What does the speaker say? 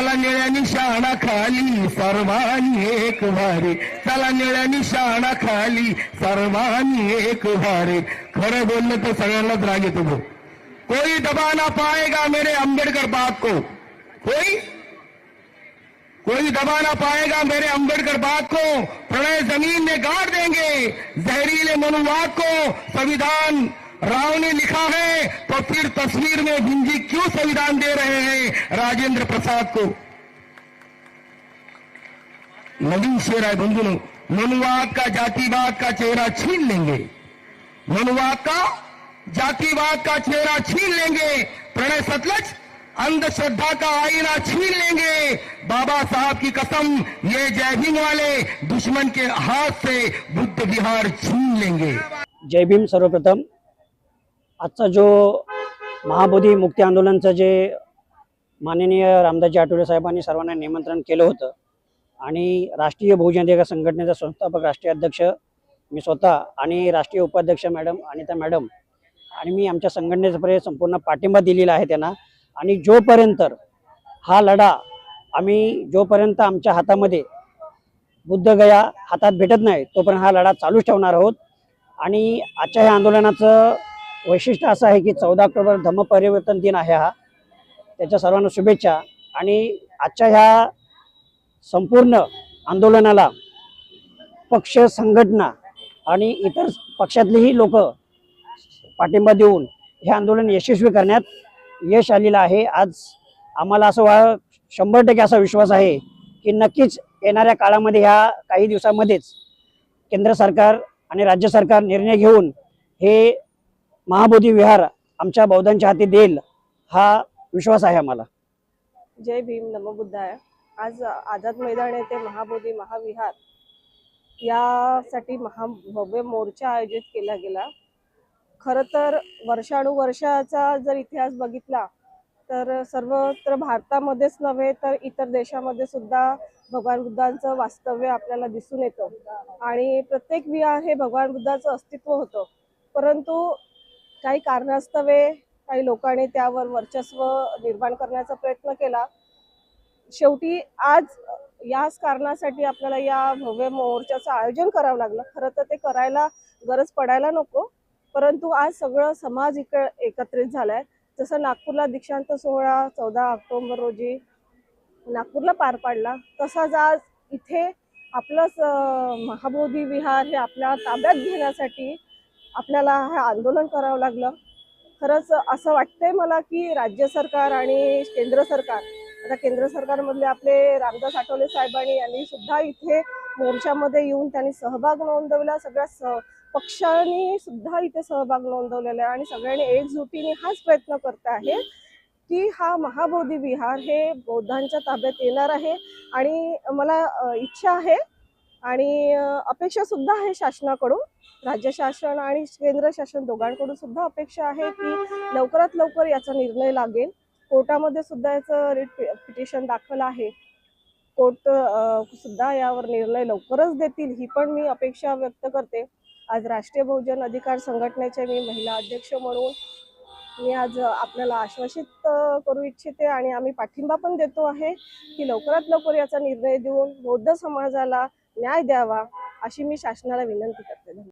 चला निळ्या निशाणा खाली सर्वांनी एक भारी चला निळ्या निशाणा खाली सर्वांनी एक भारी खरं बोललं तर सगळ्यांनाच राग येतो कोई दबा ना पाएगा मेरे अंबेडकर बात को कोई कोई दबा ना पाएगा मेरे अंबेडकर बात को प्रणय ज़मीन में गाड़ देंगे जहरीले मनुवाद को संविधान राव ने लिखा है तो फिर तस्वीर में भिंजी क्यों संविधान दे रहे हैं? राजेंद्र प्रसाद को। नवीन शेर है बंधुओं मनुवाद का जातिवाद का चेहरा छीन लेंगे। मनुवाद का जातिवाद का चेहरा छीन लेंगे। प्रणय सतलज, अंधश्रद्धा का आईना छीन लेंगे। बाबा साहब की कसम, ये जय भीम वाले दुश्मन के हाथ से बुद्ध विहार छीन लेंगे। जय भीम सर्वप्रथम। आजचा जो महाबोधी मुक्ती आंदोलनचं जे माननीय रामदासजी आठवले साहेबांनी सर्वांना निमंत्रण केलं होतं आणि राष्ट्रीय बहुजन अधिकार संघटनेचा संस्थापक राष्ट्रीय अध्यक्ष मी स्वतः आणि राष्ट्रीय उपाध्यक्ष मॅडम अनिता मॅडम आणि मी आमच्या संघटनेचा संपूर्ण पाठिंबा दिलेला आहे त्यांना. आणि जोपर्यंत हा लढा आम्ही जोपर्यंत आमच्या हातामध्ये बुद्धगया हातात भेटत नाही तोपर्यंत हा लढा चालूच ठेवणार आहोत. आणि आजच्या ह्या आंदोलनाचं वैशिष्ट्य असं आहे की चौदा ऑक्टोबर धम्मपरिवर्तन दिन आहे हा. त्याच्या सर्वांना शुभेच्छा. आणि आजच्या ह्या संपूर्ण आंदोलनाला पक्ष संघटना आणि इतर पक्षातलेही लोक पाठिंबा देऊन हे आंदोलन यशस्वी करण्यात यश आलेलं आहे. आज आम्हाला असं वा शंभर टक्के असा विश्वास आहे की नक्कीच येणाऱ्या काळामध्ये ह्या काही दिवसामध्येच केंद्र सरकार आणि राज्य सरकार निर्णय घेऊन हे महाबोधी विहार आमच्या बौद्धांच्या हाती देईल हा विश्वास आहे आम्हाला. जय भीम नमबुद्धाय आज आझाद मैदान येथे महाबोधी महाविहार यासाठी महा भव्य मोर्चा आयोजित केला गेला. खरं तर वर्षानुवर्षाचा जर इतिहास बघितला तर सर्वत्र भारतामध्येच नव्हे तर इतर देशामध्ये सुद्धा भगवान बुद्धांचं वास्तव्य आपल्याला दिसून येतं. आणि प्रत्येक विहार हे भगवान बुद्धाचं अस्तित्व होतं. परंतु काही कारणास्तवे काही लोकांनी त्यावर वर्चस्व निर्माण करण्याचा प्रयत्न केला. शेवटी आज याच कारणासाठी आपल्याला या भव्य मोर्चाचं आयोजन करावं लागलं. खरं तर ते करायला गरज पडायला नको परंतु आज सगळं समाज इक एकत्रित झालाय. जसं नागपूरला दीक्षांत सोहळा चौदा ऑक्टोंबर रोजी नागपूरला पार पाडला तसाच आज इथे आपलंच महाबोधी विहार हे आपल्या ताब्यात घेण्यासाठी आपल्याला हे आंदोलन करावं लागलं. खरंच असं वाटतंय मला की राज्य सरकार आणि केंद्र सरकार आता केंद्र सरकारमधले आपले रामदास आठवले साहेबांनी यांनी सुद्धा इथे मोर्चामध्ये येऊन त्यांनी सहभाग नोंदवला. सगळ्या स पक्षांनी सुद्धा इथे सहभाग नोंदवलेला आहे आणि सगळ्यांनी एकजुटीने हाच प्रयत्न करत आहे की हा महाबोधी विहार हे बौद्धांच्या ताब्यात येणार आहे आणि मला इच्छा आहे आणि अपेक्षा सुद्धा आहे शासनाकडून राज्य शासन आणि केंद्र शासन दोघांकडून सुद्धा अपेक्षा आहे की लवकरात लवकर याचा निर्णय लागेल. कोर्टामध्ये सुद्धा याचं रिट पिटिशन दाखल आहे. कोर्ट सुद्धा यावर निर्णय लवकरच देतील ही पण मी अपेक्षा व्यक्त करते. आज राष्ट्रीय बहुजन अधिकार संघटनेचे मी महिला अध्यक्ष म्हणून मी आज आपल्याला आश्वासित करू इच्छिते आणि आम्ही पाठिंबा पण देतो आहे की लवकरात लवकर याचा निर्णय देऊन बौद्ध समाजाला न्याय द्यावा अशी मी शासनाला विनंती करते.